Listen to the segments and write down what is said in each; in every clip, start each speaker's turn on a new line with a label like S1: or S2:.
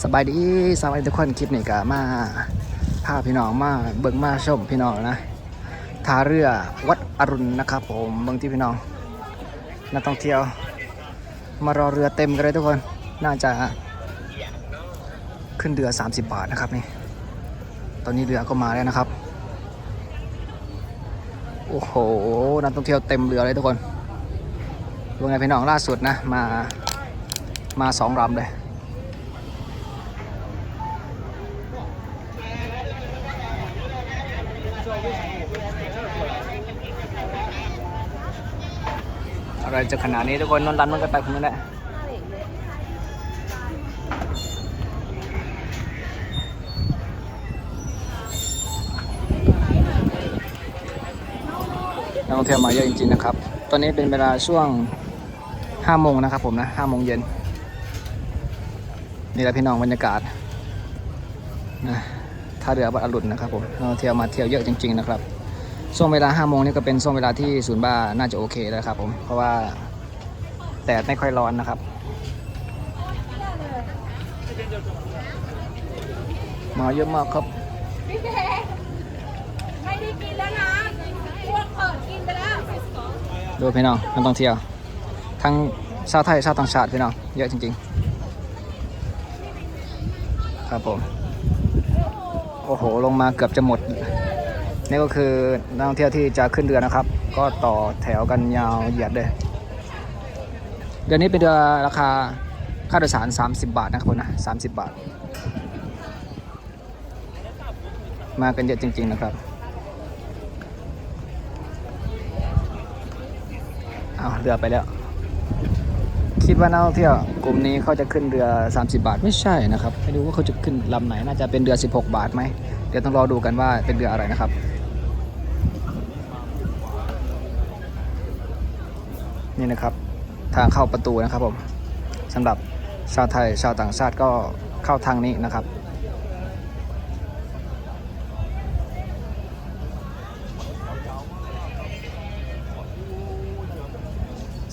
S1: สบายดีสวัสดีทุกคนคลิปนี้ก็มาพาพี่น้องมาเบิ่งมาชมพี่น้องนะท่าเรือวัดอรุณนะครับผมเบิ่งที่พี่น้องนักท่องเที่ยว มารอเรือเต็มกันเลยทุกคนน่าจะขึ้นเรือ 30 บาทนะครับนี่ตอนนี้เรือก็มาแล้วนะครับโอ้โหนักท่องเที่ยวเต็มเรือเลยทุกคนดูไงพี่น้องล่าสุดนะมามาสองลำเลย อะไรจะขนาดนี้ทุกคนนอนดันมันก็ไปผมนั่นแหละนักท่องเที่ยวมาเยอะจริงๆนะครับ ตอนนี้เป็นเวลาช่วง5โมงนะครับผมนะ5โมงเย็นนี่แหละพี่น้องบรรยากาศนะท่าเรือวัดอรุณนะครับผมนักท่องเที่ยวมาเที่ยวเยอะจริง ๆ นะครับ ช่วงเวลา5โมงนี่ก็เป็นช่วงเวลาที่ศูนย์บ้าน่าจะโอเคแล้วครับผมเพราะว่าแดดไม่ค่อยร้อนนะครับมาเยอะมากครับ
S2: พี่เพไม่ได้กินแล้วนะพวกเปิดกินไปแล้ว
S1: ดูพี่น้องนักท่องเที่ยวทั้งชาวไทยชาวต่างชาติพี่น้องเยอะจริง ๆ ครับผมโอ้โหลงมาเกือบจะหมด นี่ก็คือนักท่องเที่ยวที่จะขึ้นเรือนะครับ ก็ต่อแถวกันยาวเหยียดเลยเดือนนี้เป็นเดือนราคาค่าโดยสาร 30 บาทนะครับผมนะ30 บาท มากันเยอะจริง ๆ นะครับเอาเรือไปแล้ว คิดว่านักท่องเที่ยวกลุ่มนี้เขาจะขึ้นเรือ 30 บาทไม่ใช่นะครับไม่รู้ว่าเขาจะขึ้นลำไหนน่าจะเป็นเรือ 16 บาทไหมเดี๋ยวต้องรอดูกันว่าเป็นเรืออะไรนะครับ นี่นะครับทางเข้าประตูนะครับผมสำหรับชาวไทยชาวต่างชาติก็เข้าทางนี้นะครับ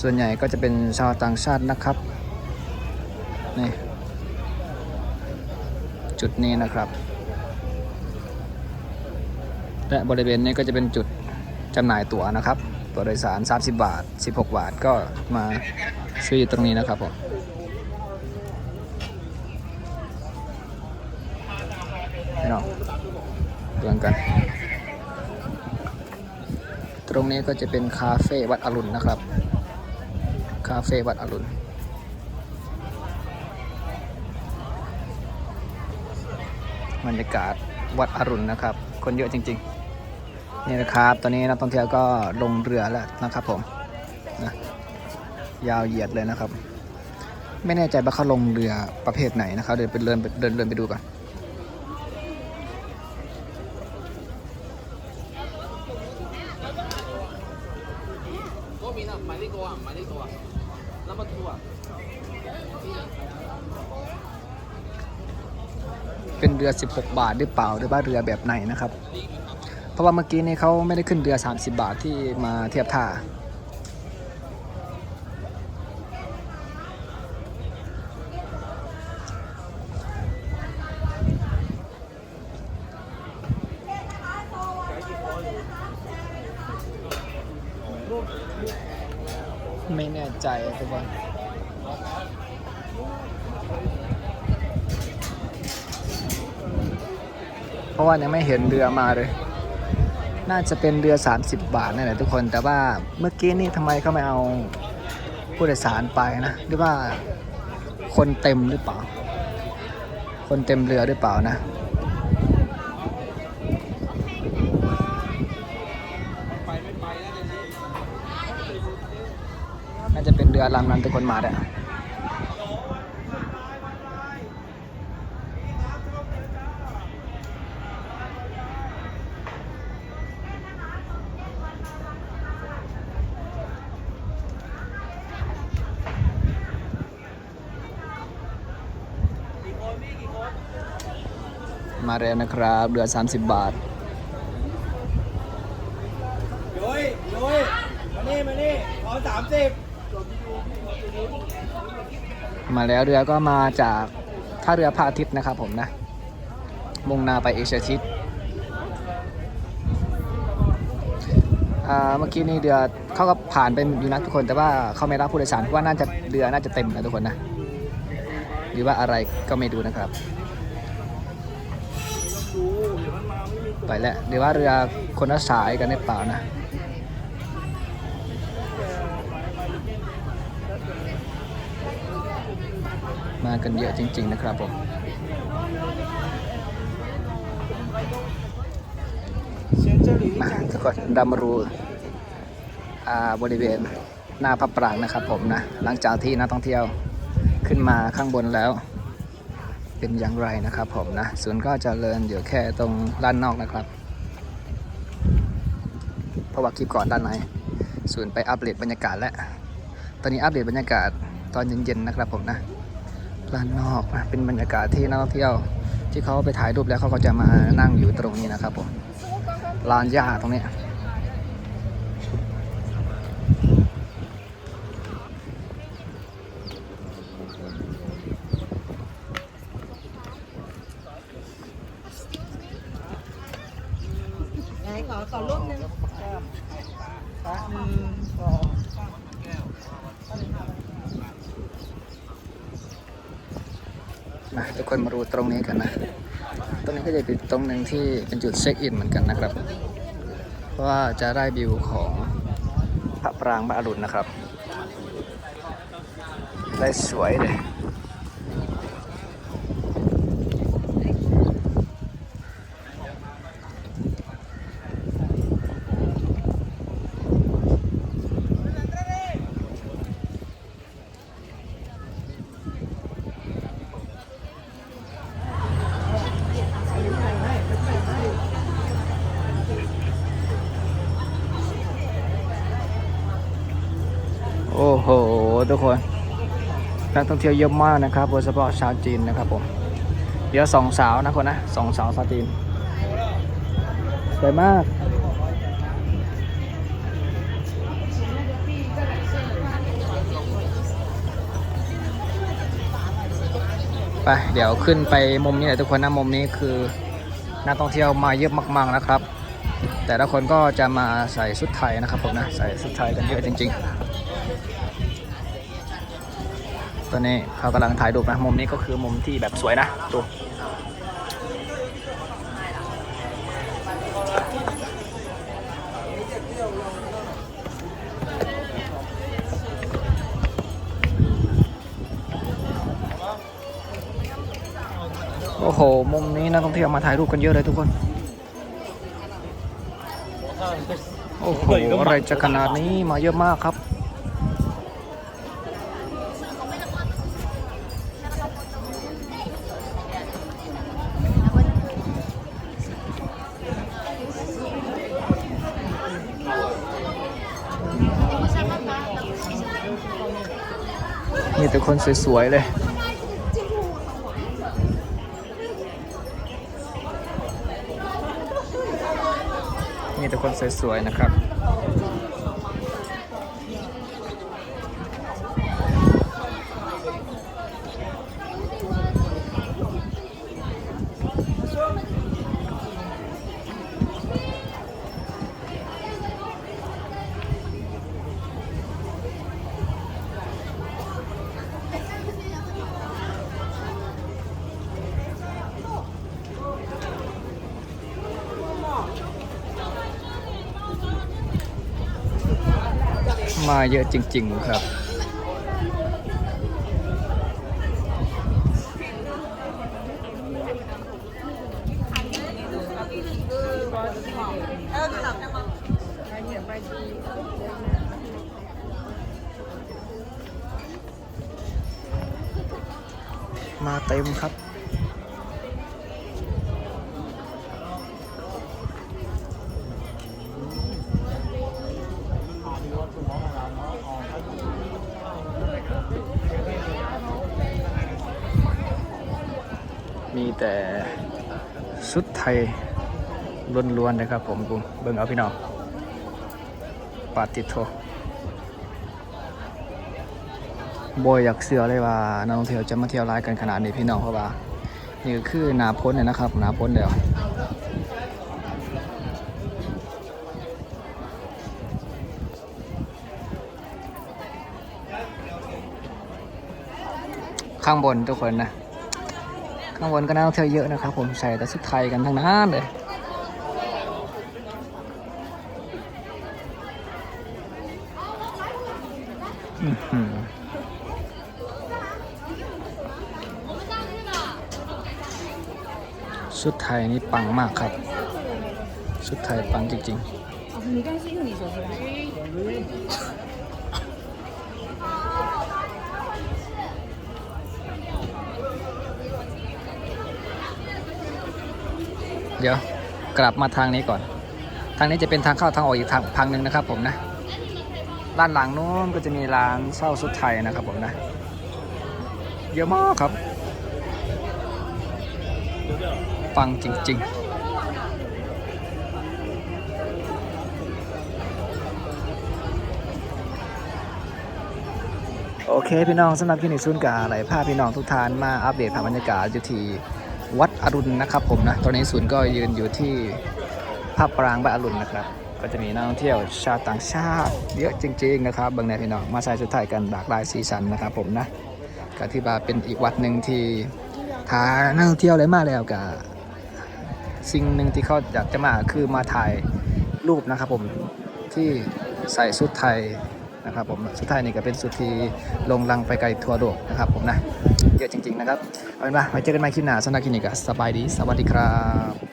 S1: ส่วนใหญ่ก็จะเป็นชาวต่างชาตินะครับนี่จุดนี้นะครับ และบริเวณนี้ก็จะเป็นจุดจำหน่ายตั๋วนะครับ ตัวโดยสาร 30 บาท 16 บาทก็มาซื้ออยู่ตรงนี้นะครับผมพี่น้องเรื่องกัน ตรงนี้ก็จะเป็นคาเฟ่วัดอรุณนะครับ คาเฟ่วัดอรุณบรรยากาศวัดอรุณนะครับ คนเยอะจริง ๆ นี่นะครับตอนนี้นักท่องเที่ยวก็ลงเรือแล้วนะครับผมนะยาวเหยียดเลยนะครับ ไม่แน่ใจว่าเขาลงเรือประเภทไหนนะครับ เดินไปเดินเดินเดินไปดูก่อนเป็นเรือ 16 บาทหรือเปล่าหรือว่าเรือแบบไหนนะครับ ราะว่าเมื่อกี้นี้เขาไม่ได้ขึ้นเรือ 30 บาทที่มาเทียบท่าไม่แน่ใจทุกคนเพราะว่ายังไม่เห็นเรือมาเลย น่าจะเป็นเรือ 30 บาทนั่นแหละทุกคน แต่ว่าเมื่อกี้นี่ทำไมเขาไม่เอาผู้โดยสารไปนะ หรือว่าคนเต็มหรือเปล่า คนเต็มเรือหรือเปล่านะน่าจะเป็นเรือลำนั้นทุกคนมาได้ มาแล้วนะครับเรือ30 บาท
S3: ยุ้ยยุ้ยมานี่มานี่ขอสามสิบ
S1: มาแล้วเรือก็มาจากท่าาเรือพระอาทิตย์นะครับผมนะมุ่งหน้าไปเอเชียทิศอ่าเมื่อกี้นี่เรือเขาก็ผ่านไปอยู่นะทุกคนแต่ว่าเขาไม่รับผู้โดยสารเพราะว่าน่าจะเรือน่าจะเต็มนะทุกคนนะหรือว่าอะไรก็ไม่ดูนะครับ ไปแล้วหรือว่าเรือคนละสายกันในเปล่านะมากันเยอะจริง ๆ นะครับผมมาทุกคนเรามรูอ่าบริเวณหน้าพระปรางนะครับผมนะ หลังจากที่นักท่องเที่ยวขึ้นมาข้างบนแล้ว เป็นอย่างไรนะครับผมนะศูนย์ก็เจะเริญอยู่แค่ตรงด้านนอกนะครับเพราะว่าคลิปก่อนด้านในศูนย์ไปอัปเดตบรรยากาศแล้วตอนนี้อัปเดตบรรยากาศตอนเย็นๆนะครับผมนะด้านนอกนะเป็นบรรยากาศที่นักท่องเที่ยวที่เขาไปถ่ายรูปแล้วเขาก็จะมานั่งอยู่ตรงนี้นะครับผมลานหญ้าตรงนี้
S2: ขอขอรูปหนึง
S1: นะ ทุกคนมาดูตรงนี้กันนะ ตรงนี้ก็จะเป็นตรงหนึ่งที่เป็นจุดเช็คอินเหมือนกันนะครับ เพราะว่าจะได้วิวของพระปรางบาอรุณนะครับ ได้สวยเลย โอ้โห ทุกคนนักท่องเที่ยวเยอะมากนะครับโดยเฉพาะชาวจีนนะครับผมเดี๋ยวสองสาวนะคนนะสองสาวชาวจีนสวยมากไปเดี๋ยวขึ้นไปมุมนี้หน่อยทุกคนนะมุมนี้คือนักท่องเที่ยวมาเยอะมากๆนะครับ แต่ละคนก็จะมาใส่ชุดไทยนะครับผมนะใส่ชุดไทยกันเยอะจริง ๆ ตอนนี้เขากำลังถ่ายรูปนะ มุมนี้ก็คือมุมที่แบบสวยนะดูโอ้โห มุมนี้นักท่องเที่ยวมาถ่ายรูปกันเยอะเลยทุกคน โอ้โห อะไรจะขนาดนี้มาเยอะมากครับ แต่คนสวยๆเลย มีแต่คนสวยๆนะครับ มาเยอะจริง ๆ ครับ มาเต็มครับ มีแต่ชุดไทยล้วนๆนะครับผมกูเบิ่งเอาพี่น้องปาติดโทบอยอยากเสือเลยว่านักท่องเที่ยวจะมาเที่ยวร้ายกันขนาดนี้พี่น้องเพราะว่า นี่ก็คือหนาพ้นเนี่ยนะครับหนาพ้นเดี๋ยวข้างบนทุกคนนะ ข้างบนก็นักท่องเที่ยวเยอะนะครับผมใส่แต่ชุดไทยกันทั้งนั้นเลยอื้อหือชุดไทยนี่ปังมากครับชุดไทยปังจริงๆ เดี๋ยวกลับมาทางนี้ก่อน ทางนี้จะเป็นทางเข้าทางออกอีกทางทางหนึ่งนะครับ ผมนะ ด้านหลังนู้นก็จะมีร้านเช่าชุดไทยนะครับ ผมนะ เยอะมากครับปังจริง ๆโอเค พี่น้องสำหรับคลินิกซุนกาไหลพาพพี่น้องทุกท่านมาอัปเดตภาพบรรยากาศอยู่ที่ วัดอรุณนะครับผมนะ ตอนนี้ศูนย์ก็ยืนอยู่ที่ภาพปรางบ้านอรุณนะครับ ก็จะมีนักท่องเที่ยวชาวต่างชาติเยอะจริง ๆ นะครับ บางแนพี่น้องมาใส่ชุดไทยกันหลากหลายสีสันนะครับผมนะก็ที่ว่าเป็นอีกวัดหนึ่งที่ทานักท่องเที่ยวเลยมาแล้วกับสิ่งหนึ่งที่เขาอยากจะมาคือมาถ่ายรูปนะครับผมที่ใส่ชุดไทยนะครับผมชุดไทยนี่ก็เป็นชุดที่ลงลังไปไกลทั่วโลกนะครับผมนะเยอะจริง ๆ นะครับ เอาเป็นว่าไว้เจอกันใหม่คลิปหน้าสำหรับคลินิกก็สบายดี สวัสดีครับ